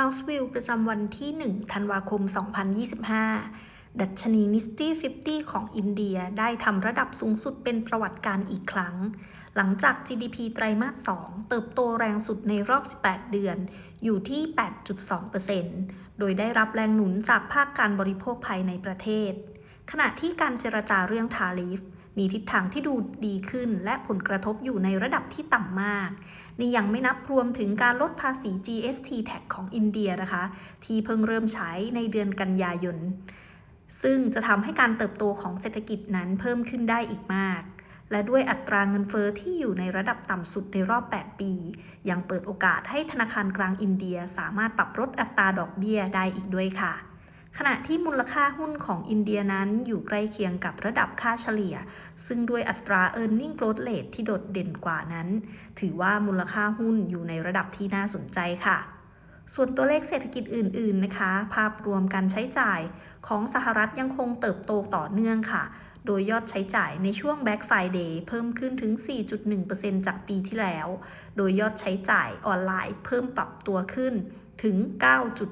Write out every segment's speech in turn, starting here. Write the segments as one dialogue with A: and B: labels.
A: House View ประจำวันที่ 1 ธันวาคม 2025 ดัชนี Nifty 50 ของอินเดียได้ทำระดับสูงสุดเป็นประวัติการอีกครั้ง หลังจาก GDP ไตรมาส 2 เติบโตแรงสุดในรอบ 18 เดือน อยู่ที่ 8.2%โดยได้รับแรงหนุนจากภาคการบริโภคภายในประเทศ ขณะที่การเจรจาเรื่องทาริฟ มีทิศทางที่ดูดีขึ้น และผลกระทบอยู่ในระดับที่ต่ำมาก นี่ยังไม่นับรวมถึงการลดภาษี GST tax ของอินเดียนะคะ ที่เพิ่งเริ่มใช้ในเดือนกันยายน ซึ่งจะทำให้การเติบโตของเศรษฐกิจนั้นเพิ่มขึ้นได้อีกมากและด้วยอัตราเงินเฟอ้อที่อยู่ในระดับต่ำสุดในรอบ 8 ปี ยังเปิดโอกาสให้ธนาคารกลางอินเดียสามารถปรับลดอัตราดอกเบี้ยได้อีกด้วยค่ะ ขณะที่มูลค่าหุ้นของอินเดียนั้นอยู่ใกล้เคียงกับระดับค่าเฉลี่ย ซึ่งด้วยอัตรา e a r n i n g growth rate ที่โดดเด่นกว่านั้น ถือว่ามูลค่าหุ้นอยู่ในระดับที่น่าสนใจค่ะ ส่วนตัวเลขเศรษฐกิจอื่น ๆ นะคะ ภาพรวมการใช้จ่ายของสหรัฐยังคงเติบโตต่อเนื่องค่ะ โดยยอดใช้จ่ายในช่วง Black Friday เพิ่มขึ้นถึง 4.1%จากปีที่แล้ว โดยยอดใช้จ่ายออนไลน์เพิ่มปรับตัวขึ้นถึง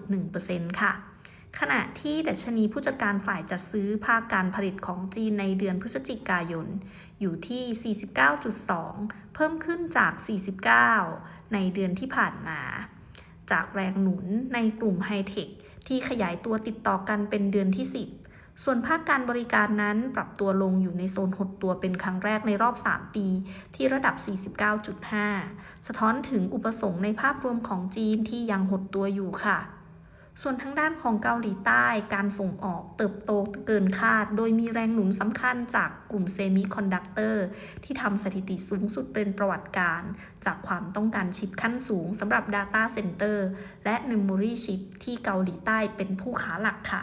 A: 9.1%ค่ะ ขณะที่ดัชนีผู้จัดการฝ่ายจัดซื้อภาคการผลิตของจีนในเดือนพฤศจิกายน อยู่ที่ 49.2 เพิ่มขึ้นจาก 49 ในเดือนที่ผ่านมา จากแรงหนุนในกลุ่มไฮเทคที่ขยายตัวติดต่อกันเป็นเดือนที่ 10 ส่วนภาคการบริการนั้นปรับตัวลงอยู่ในโซนหดตัวเป็นครั้งแรกในรอบ 3 ปี ที่ระดับ 49.5 สะท้อนถึงอุปสงค์ในภาพรวมของจีนที่ยังหดตัวอยู่ค่ะ ส่วนทางด้านของเกาหลีใต้การส่งออกเติบโตเกินคาด โดยมีแรงหนุนสำคัญจากกลุ่มเซมิคอนดักเตอร์ที่ทำสถิติสูงสุดเป็นประวัติการ จากความต้องการชิปขั้นสูงสำหรับ Data Center และ Memory Chip ที่เกาหลีใต้เป็นผู้ขาหลักค่ะ